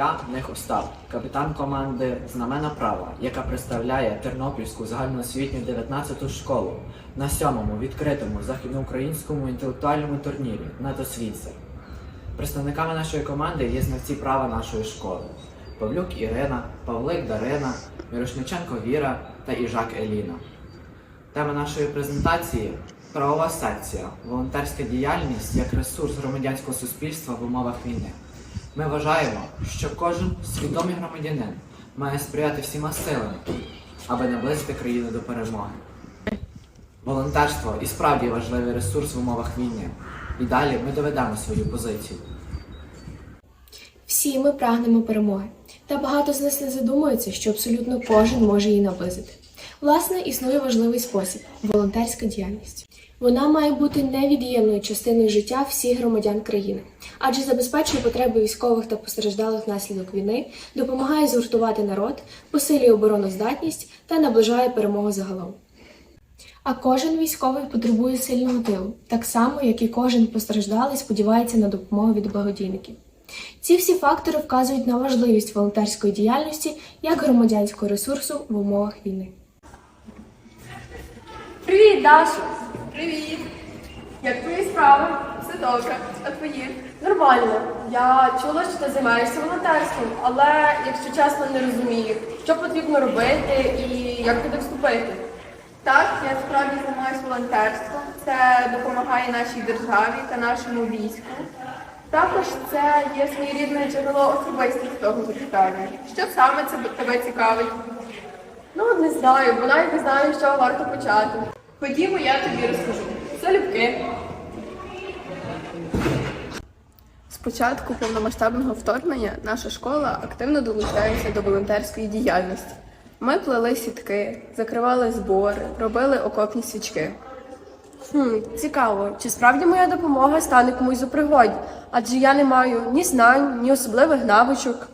Я Них Остап, капітан команди Знамена права, яка представляє Тернопільську загальноосвітню 19-ту школу на сьомому відкритому західноукраїнському інтелектуальному турнірі «Натосвітсер». Представниками нашої команди є знавці права нашої школи: Павлюк Ірина, Павлик Дарина, Мірошниченко Віра та Іжак Еліна. Тема нашої презентації правова секція, волонтерська діяльність як ресурс громадянського суспільства в умовах війни. Ми вважаємо, що кожен свідомий громадянин має сприяти всіма силами, аби наблизити країну до перемоги. Волонтерство і справді важливий ресурс в умовах війни. І далі ми доведемо свою позицію. Всі ми прагнемо перемоги, та багато з нас не задумується, що абсолютно кожен може її наблизити. Власне, існує важливий спосіб волонтерська діяльність. Вона має бути невід'ємною частиною життя всіх громадян країни, адже забезпечує потреби військових та постраждалих внаслідок війни, допомагає згуртувати народ, посилює обороноздатність та наближає перемогу загалом. А кожен військовий потребує сильного тилу, так само, як і кожен постраждалий сподівається на допомогу від благодійників. Ці всі фактори вказують на важливість волонтерської діяльності як громадянського ресурсу в умовах війни. Привіт, Даша! Привіт! Як твої справи? Все добре. А твої? Нормально. Я чула, що ти займаєшся волонтерством, але, якщо чесно, не розумію, що потрібно робити і як туди вступити. Так, я справді займаюся волонтерством. Це допомагає нашій державі та нашому війську. Також це є своєрідне джерело особистого запитання. Що саме це тебе цікавить? Ну, не знаю, бо навіть не знаю, з чого варто почати. Ходімо, я тобі розкажу. Залюбки. З початку повномасштабного вторгнення наша школа активно долучається до волонтерської діяльності. Ми плели сітки, закривали збори, робили окопні свічки. Хм, цікаво, чи справді моя допомога стане комусь у пригоді? Адже я не маю ні знань, ні особливих навичок.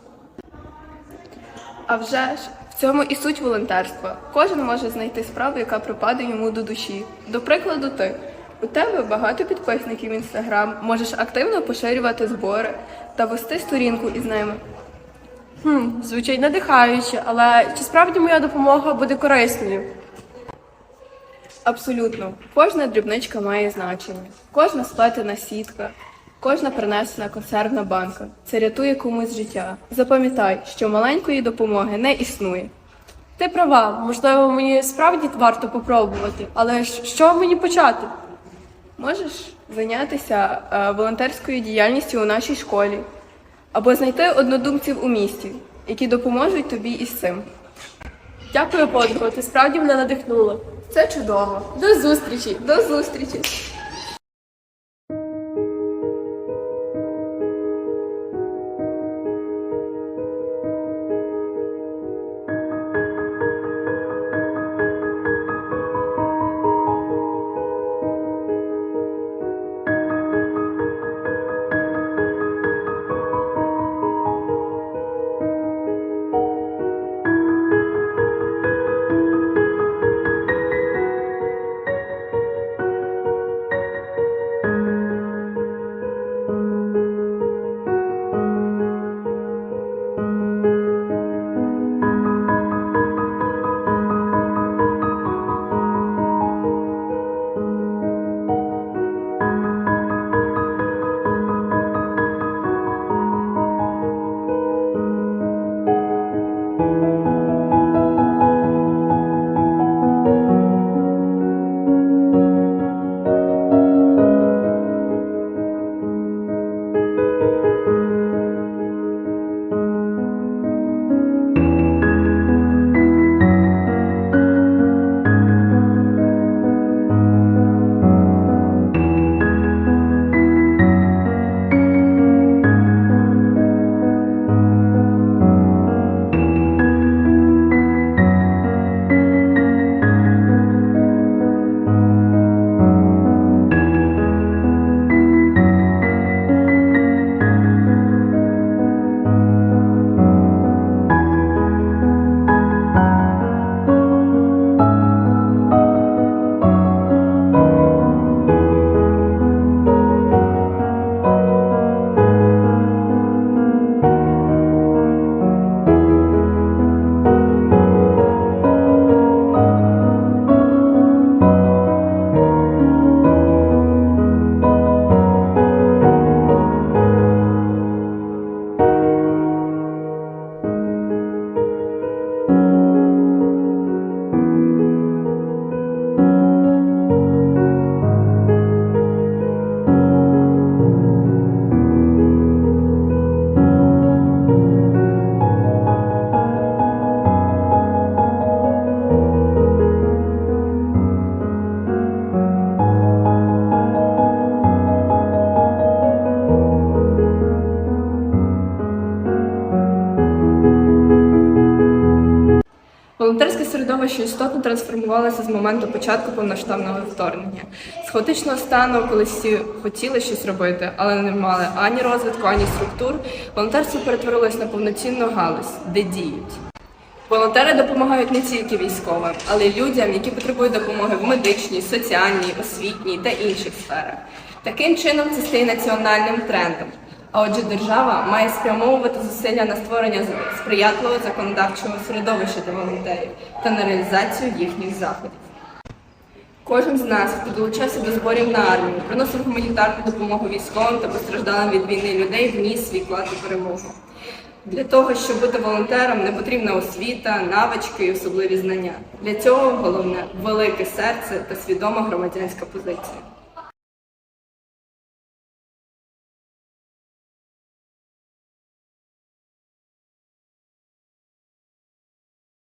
А вже ж в цьому і суть волонтерства. Кожен може знайти справу, яка припаде йому до душі. До прикладу, ти. У тебе багато підписників в інстаграм, можеш активно поширювати збори та вести сторінку із ними. Хм, звучить надихаюче, але чи справді моя допомога буде корисною? Абсолютно, кожна дрібничка має значення, кожна сплетена сітка, кожна принесена консервна банка. Це рятує комусь життя. Запам'ятай, що маленької допомоги не існує. Ти права, можливо, мені справді варто попробувати, але чого мені почати? Можеш зайнятися е, волонтерською діяльністю у нашій школі або знайти однодумців у місті, які допоможуть тобі із цим. Дякую, подруго, ти справді мене надихнула. Це чудово. До зустрічі! До зустрічі! Середовище істотно трансформувалося з моменту початку повноштабного вторгнення. З хаотичного стану, коли всі хотіли щось робити, але не мали ані розвитку, ані структур, волонтерство перетворилось на повноцінну галузь, де діють. Волонтери допомагають не тільки військовим, але й людям, які потребують допомоги в медичній, соціальній, освітній та інших сферах. Таким чином це стає національним трендом. А отже, держава має спрямовувати зусилля на створення сприятливого законодавчого середовища для волонтерів та на реалізацію їхніх заходів. Кожен з нас, хто долучався до зборів на армію, приносив гуманітарну допомогу військовим та постраждалим від війни людей, вніс свій вклад у перемогу. Для того, щоб бути волонтером, не потрібна освіта, навички і особливі знання. Для цього головне велике серце та свідома громадянська позиція.